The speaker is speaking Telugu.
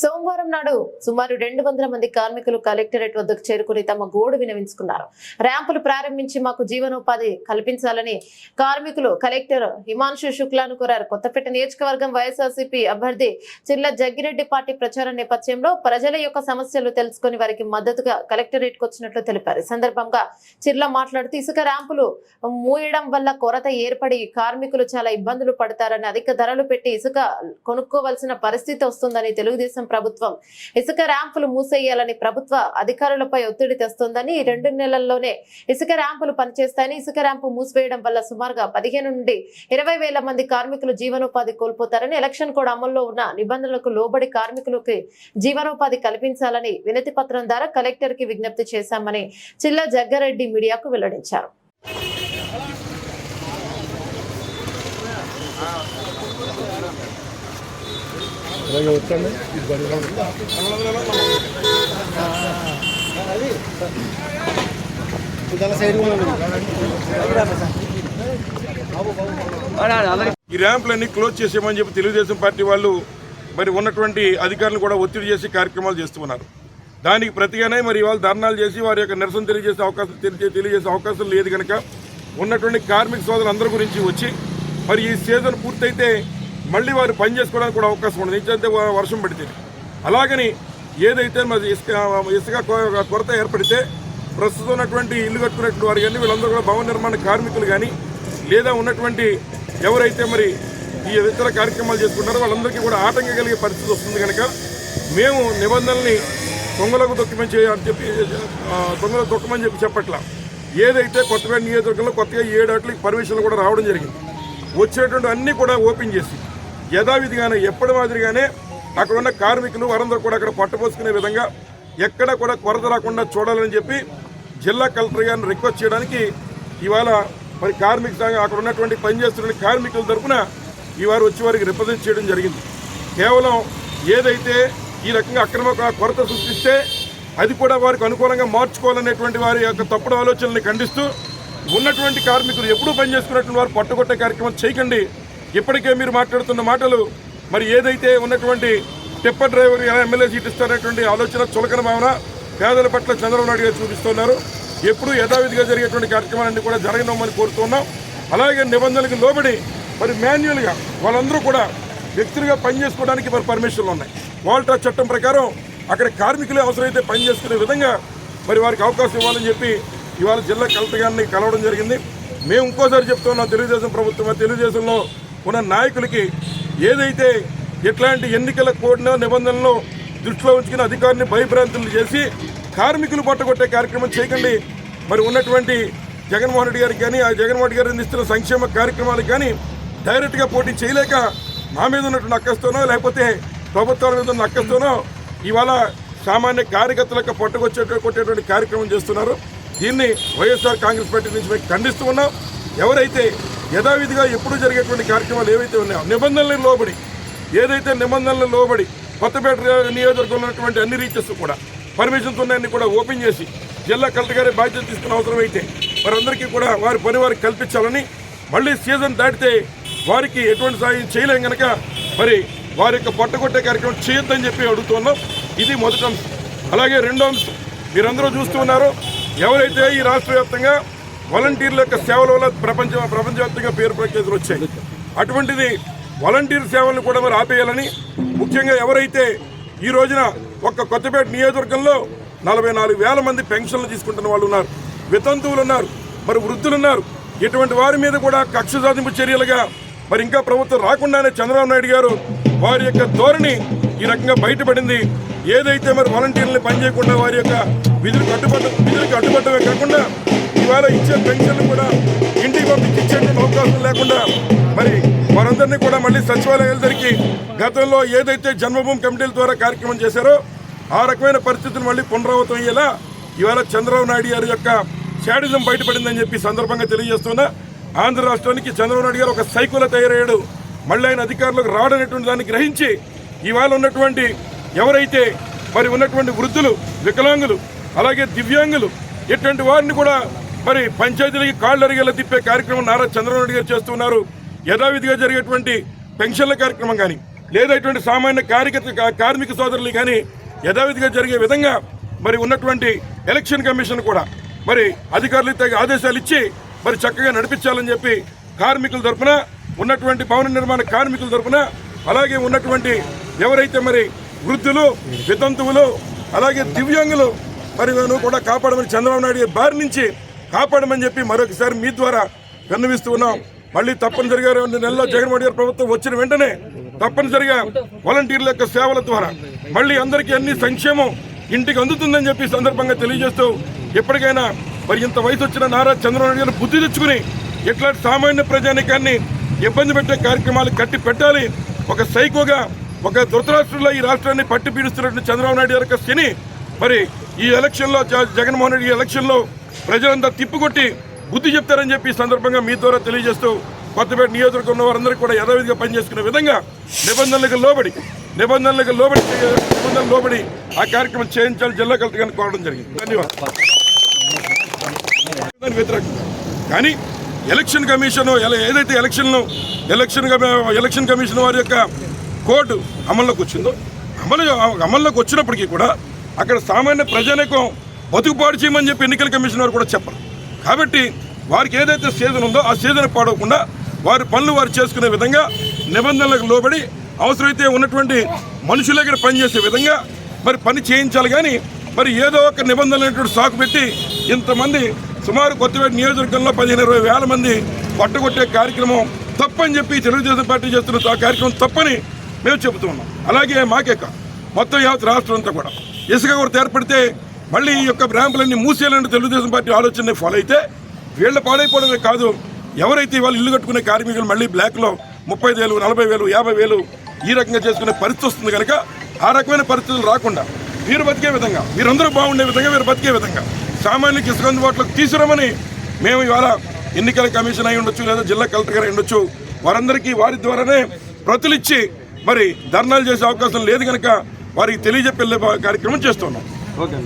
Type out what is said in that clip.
సోమవారం నాడు సుమారు రెండు వందల మంది కార్మికులు కలెక్టరేట్ వద్దకు చేరుకుని తమ గోడు వినవించుకున్నారు. ర్యాంపులు ప్రారంభించి మాకు జీవనోపాధి కల్పించాలని కార్మికులు కలెక్టర్ హిమాంశు శుక్లాను కోరారు. కొత్తపేట నియోజకవర్గం వైఎస్ఆర్సీపీ అభ్యర్థి చిల్ల జగ్గిరెడ్డి పార్టీ ప్రచారం నేపథ్యంలో ప్రజల యొక్క సమస్యలు తెలుసుకుని వారికి మద్దతుగా కలెక్టరేట్కు వచ్చినట్లు తెలిపారు. ఈ సందర్భంగా చిర్ల మాట్లాడుతూ ఇసుక ర్యాంపులు మూయడం వల్ల కొరత ఏర్పడి కార్మికులు చాలా ఇబ్బందులు పడతారని అధిక ధరలు పెట్టి ఇసుక కొనుక్కోవలసిన పరిస్థితి వస్తుందని తెలుగుదేశం ప్రభుత్వం. ఇసుక ర్యాంపులు మూసేయాలని ప్రభుత్వ అధికారులపై ఒత్తిడి తెస్తోందని రెండు నెలల్లోనే ఇసుక ర్యాంపులు పనిచేస్తాయని ఇసుక ర్యాంపు మూసివేయడం వల్ల సుమారుగా పదిహేను నుండి ఇరవై వేల మంది కార్మికులు జీవనోపాధి కోల్పోతారని ఎలక్షన్ కోడ్ అమల్లో ఉన్న నిబంధనలకు లోబడి కార్మికులకి జీవనోపాధి కల్పించాలని వినతి పత్రం ద్వారా కలెక్టర్కి విజ్ఞప్తి చేశామని చిల్ల జగ్గారెడ్డి మీడియాకు వెల్లడించారు. అలాగే వచ్చండి ఇది ఈ ర్యాంపులన్నీ క్లోజ్ చేసేయమని చెప్పి తెలుగుదేశం పార్టీ వాళ్ళు మరి ఉన్నటువంటి అధికారులు కూడా ఒత్తిడి చేసి కార్యక్రమాలు చేస్తున్నారు. దానికి ప్రతిగానే మరి ఇవాళ ధర్నాలు చేసి వారి యొక్క నిరసన తెలియజేసే అవకాశం తెలియజేసే అవకాశం లేదు కనుక ఉన్నటువంటి కార్మిక సోదరులందరి గురించి వచ్చి మరి ఈ సీజన్ పూర్తయితే మళ్ళీ వారు పని చేసుకోవడానికి కూడా అవకాశం ఉండదు. ఇంకంతే వర్షం పడితే. అలాగని ఏదైతే మరి ఇసుక ఇసుక కొ- కొరత ఏర్పడితే ప్రస్తుతం ఉన్నటువంటి ఇల్లు కట్టుకున్నటువంటి వారు కానీ వీళ్ళందరూ కూడా భవన నిర్మాణ కార్మికులు కానీ లేదా ఉన్నటువంటి ఎవరైతే మరి ఈ ఇతర కార్యక్రమాలు చేసుకుంటారో వాళ్ళందరికీ కూడా ఆటంకం కలిగే పరిస్థితి వస్తుంది కనుక మేము నిబంధనల్ని దొంగలకు దొక్కమని చేయాలని చెప్పి ఆ, దొంగలకు దొక్కమని చెప్పి చెప్పట్ల. ఏదైతే కొత్తపేట నియోజకవర్గంలో కొత్తగా ఏడు అట్లకి పర్మిషన్లు కూడా రావడం జరిగింది. వచ్చేటువంటి అన్నీ కూడా ఓపెన్ చేసి యథావిధిగానే ఎప్పటి మాదిరిగానే అక్కడ ఉన్న కార్మికులు వారందరూ కూడా అక్కడ పట్టపోసుకునే విధంగా ఎక్కడ కూడా కొరత రాకుండా చూడాలని చెప్పి జిల్లా కలెక్టర్ గారిని రిక్వెస్ట్ చేయడానికి ఇవాళ మరి కార్మిక సంఘం అక్కడ ఉన్నటువంటి పనిచేస్తున్న కార్మికుల తరఫున ఈ వారు వచ్చి వారికి రిప్రజెంట్ చేయడం జరిగింది. కేవలం ఏదైతే ఈ రకంగా అక్రమ కొరత సృష్టిస్తే అది కూడా వారికి అనుకూలంగా మార్చుకోవాలనేటువంటి వారి యొక్క తప్పుడు ఆలోచనల్ని ఖండిస్తూ ఉన్నటువంటి కార్మికులు ఎప్పుడూ పనిచేసుకున్నటువంటి వారు పట్టుకొట్టే కార్యక్రమం చేయకండి. ఇప్పటికే మీరు మాట్లాడుతున్న మాటలు మరి ఏదైతే ఉన్నటువంటి టిప్పర్ డ్రైవర్ ఎలా ఎమ్మెల్యే సీట్ ఇస్తారనేటువంటి ఆలోచన చులకన భావన పేదల పట్ల చంద్రబాబు నాయుడు గారు చూపిస్తున్నారు. ఎప్పుడూ యథావిధిగా జరిగేటువంటి కార్యక్రమాలన్నీ కూడా జరగనమని కోరుతున్నాం. అలాగే నిబంధనలకు లోబడి మరి మాన్యువల్గా వాళ్ళందరూ కూడా వ్యక్తులుగా పనిచేసుకోవడానికి మరి పర్మిషన్లు ఉన్నాయి. వాల్టా చట్టం ప్రకారం అక్కడ కార్మికులే అవసరమైతే పని చేసుకునే విధంగా మరి వారికి అవకాశం ఇవ్వాలని చెప్పి ఇవాళ జిల్లా కలెక్టర్ గారిని కలవడం జరిగింది. మేము ఇంకోసారి చెప్తున్నాం తెలుగుదేశం ప్రభుత్వం తెలుగుదేశంలో ఉన్న నాయకులకి ఏదైతే ఎట్లాంటి ఎన్నికల కోడ్న నిబంధనలు దృష్టిలో ఉంచుకుని అధికారిని భయభ్రాంతులు చేసి కార్మికులు పట్టగొట్టే కార్యక్రమం చేయకండి. మరి ఉన్నటువంటి జగన్మోహన్ రెడ్డి గారికి కానీ ఆ జగన్మోహన్ రెడ్డి గారు అందిస్తున్న సంక్షేమ కార్యక్రమాలకు కానీ డైరెక్ట్గా పోటీ చేయలేక మా మీద ఉన్నటువంటి అక్కస్తోనో లేకపోతే ప్రభుత్వాల మీద ఉన్న అక్కస్తోనో ఇవాళ సామాన్య కార్యకర్తలకు పట్టుకొచ్చే కొట్టేటువంటి కార్యక్రమం చేస్తున్నారు. దీన్ని వైఎస్ఆర్ కాంగ్రెస్ పార్టీ నుంచి మేము ఖండిస్తూ ఉన్నాం. ఎవరైతే యథావిధిగా ఎప్పుడు జరిగేటువంటి కార్యక్రమాలు ఏవైతే ఉన్నాయో నిబంధనలకు లోబడి ఏదైతే నిబంధనలకు లోబడి కొత్తపేట నియోజకవర్గంలో ఉన్నటువంటి అన్ని రీచెస్ కూడా పర్మిషన్స్ ఉన్నాయని కూడా ఓపెన్ చేసి జిల్లా కలెక్టర్ గారి బాధ్యత తీసుకున్న అవసరం అయితే వారందరికీ కూడా వారి పని వారికి కల్పించాలని మళ్ళీ సీజన్ దాటితే వారికి ఎటువంటి సాయం చేయలేం కనుక మరి వారి యొక్క పొట్టగొట్టే కార్యక్రమం చేయొద్దని చెప్పి అడుగుతున్నాం. ఇది మొదటి అంశం. అలాగే రెండో అంశం. మీరందరూ చూస్తూ ఉన్నారు. ఎవరైతే ఈ రాష్ట్ర వ్యాప్తంగా వాలంటీర్ల యొక్క సేవల వల్ల ప్రపంచ ప్రపంచవ్యాప్తంగా పేరు ప్రఖ్యాతులు వచ్చాయి. అటువంటిది వాలంటీర్ సేవలను కూడా మరి ఆపేయాలని ముఖ్యంగా ఎవరైతే ఈ రోజున ఒక్క కొత్తపేట నియోజకవర్గంలో నలభై నాలుగు వేల మంది పెన్షన్లు తీసుకుంటున్న వాళ్ళు ఉన్నారు. వితంతువులు ఉన్నారు. మరి వృద్ధులు ఉన్నారు. ఇటువంటి వారి మీద కూడా కక్ష సాధింపు చర్యలుగా మరి ఇంకా ప్రభుత్వం రాకుండానే చంద్రబాబు నాయుడు గారు వారి యొక్క ధోరణి ఈ రకంగా బయటపడింది. ఏదైతే మరి వాలంటీర్లని పనిచేయకుండా వారి యొక్క విధులు కట్టుబట్ట విధులకు కట్టుబట్టమే కాకుండా ఇవాళ ఇచ్చే పెన్షన్లు కూడా ఇంటికి పంపించి ఇచ్చేటువంటి అవకాశం లేకుండా మరి వారందరినీ కూడా మళ్ళీ సచివాలయాల దగ్గరికి గతంలో ఏదైతే జన్మభూమి కమిటీల ద్వారా కార్యక్రమం చేశారో ఆ రకమైన పరిస్థితులు మళ్ళీ పునరావృతం అయ్యేలా ఇవాళ చంద్రబాబు నాయుడు గారి యొక్క షాడిజం బయటపడిందని చెప్పి సందర్భంగా తెలియజేస్తున్నా. ఆంధ్ర రాష్ట్రానికి చంద్రబాబు నాయుడు గారు ఒక సైకుల తయారయ్యాడు. మళ్ళీ ఆయన అధికారులకు రావడనేటువంటి దాన్ని గ్రహించి ఇవాళ ఉన్నటువంటి ఎవరైతే మరి ఉన్నటువంటి వృద్ధులు వికలాంగులు అలాగే దివ్యాంగులు ఇటువంటి వారిని కూడా మరి పంచాయతీలకి కాళ్ళు అరిగేలా తిప్పే కార్యక్రమం నారా చంద్రబాబు నాయుడు గారు చేస్తున్నారు. యథావిధిగా జరిగేటువంటి పెన్షన్ల కార్యక్రమం కానీ లేదా ఇటువంటి సామాన్య కార్యకర్త కార్మిక సోదరులు కానీ యథావిధిగా జరిగే విధంగా మరి ఉన్నటువంటి ఎలక్షన్ కమిషన్ కూడా మరి అధికారులు తగిన ఆదేశాలు ఇచ్చి మరి చక్కగా నడిపించాలని చెప్పి కార్మికుల తరఫున ఉన్నటువంటి భవన నిర్మాణ కార్మికుల తరఫున అలాగే ఉన్నటువంటి ఎవరైతే మరి వృద్ధులు వితంతువులు అలాగే దివ్యాంగులు మరి కూడా కాపాడమని చంద్రబాబు నాయుడు గారి బారి నుంచి కాపాడమని చెప్పి మరొకసారి మీ ద్వారా విన్నవిస్తూ ఉన్నాం. మళ్ళీ తప్పనిసరిగా రెండు నెలల్లో జగన్మోహన్ గారి ప్రభుత్వం వచ్చిన వెంటనే తప్పనిసరిగా వాలంటీర్ల యొక్క సేవల ద్వారా మళ్ళీ అందరికీ అన్ని సంక్షేమం ఇంటికి అందుతుందని చెప్పి సందర్భంగా తెలియజేస్తూ ఎప్పటికైనా మరి ఇంత వయసు వచ్చిన నారా చంద్రబాబు నాయుడు గారు బుద్ధి తెచ్చుకుని ఇట్లాంటి సామాన్య ప్రజానికాన్ని ఇబ్బంది పెట్టే కార్యక్రమాలు కట్టి పెట్టాలి. ఒక సైకోగా ఒక ధృతరాష్ట్రంలో ఈ రాష్ట్రాన్ని పట్టి పీడిస్తున్నటువంటి చంద్రబాబు నాయుడు గారి యొక్క శని మరి ఈ ఎలక్షన్లో జగన్మోహన్ రెడ్డి ఈ ఎలక్షన్లో ప్రజలంతా తిప్పుకొట్టి బుద్ధి చెప్తారని చెప్పి ఈ సందర్భంగా మీ ద్వారా తెలియజేస్తూ కొత్తపేట నియోజకవర్గం ఉన్న వారందరూ కూడా యథావిధిగా పనిచేసుకునే విధంగా నిబంధనలకు లోబడి నిబంధనలకు లోబడి నిబంధనలు లోబడి ఆ కార్యక్రమం చేయించాలి జిల్లా కలెక్టర్ గారిని కోరడం జరిగింది. ధన్యవాదాలు. కానీ ఎలక్షన్ కమిషన్ ఎలా- ఏదైతే ఎలక్షన్లు ఎలక్షన్ ఎలక్షన్ కమిషన్ వారి యొక్క కోర్టు అమల్లోకి వచ్చిందో అమలు అమల్లోకి వచ్చినప్పటికీ కూడా అక్కడ సామాన్య ప్రజానికం బతుకుపాడు చేయమని చెప్పి ఎన్నికల కమిషన్ వారు కూడా చెప్పరు. కాబట్టి వారికి ఏదైతే సీజన్ ఉందో ఆ సీజన్ పాడవకుండా వారి పనులు వారు చేసుకునే విధంగా నిబంధనలకు లోబడి అవసరమైతే ఉన్నటువంటి మనుషుల దగ్గర పనిచేసే విధంగా మరి పని చేయించాలి కానీ మరి ఏదో ఒక నిబంధనలు సాకు పెట్టి ఇంతమంది సుమారు కొత్తపేట నియోజకవర్గంలో పదిహేను ఇరవై వేల మంది పట్టగొట్టే కార్యక్రమం తప్పని చెప్పి తెలుగుదేశం పార్టీ చేస్తున్న ఆ కార్యక్రమం తప్పని మేము చెబుతున్నాం అలాగే మాకే మొత్తం యావత్ రాష్ట్రం అంతా కూడా. ఇసుక కొరత ఏర్పడితే మళ్ళీ ఈ యొక్క ర్యాంపులన్నీ మూసేయాలని తెలుగుదేశం పార్టీ ఆలోచన ఫాలో అయితే వీళ్ళ పాడైపోవడమే కాదు ఎవరైతే వాళ్ళు ఇల్లు కట్టుకునే కార్మికులు మళ్ళీ బ్లాక్లో ముప్పై వేలు నలభై వేలు యాభై వేలు ఈ రకంగా చేసుకునే పరిస్థితి వస్తుంది కనుక ఆ రకమైన పరిస్థితులు రాకుండా వీరు బతికే విధంగా వీరందరూ బాగుండే విధంగా వీరు బతికే విధంగా సామాన్యులకు ఇసుక అందుబాటులోకి తీసుకురామని మేము ఇవాళ ఎన్నికల కమిషన్ అయి ఉండొచ్చు లేదా జిల్లా కలెక్టర్ గారు ఉండొచ్చు వారందరికీ వారి ద్వారానే ప్రతులు ఇచ్చి మరి ధర్నాలు చేసే అవకాశం లేదు కనుక వారికి తెలియజెప్పే కార్యక్రమం చేస్తున్నాం. ఓకే.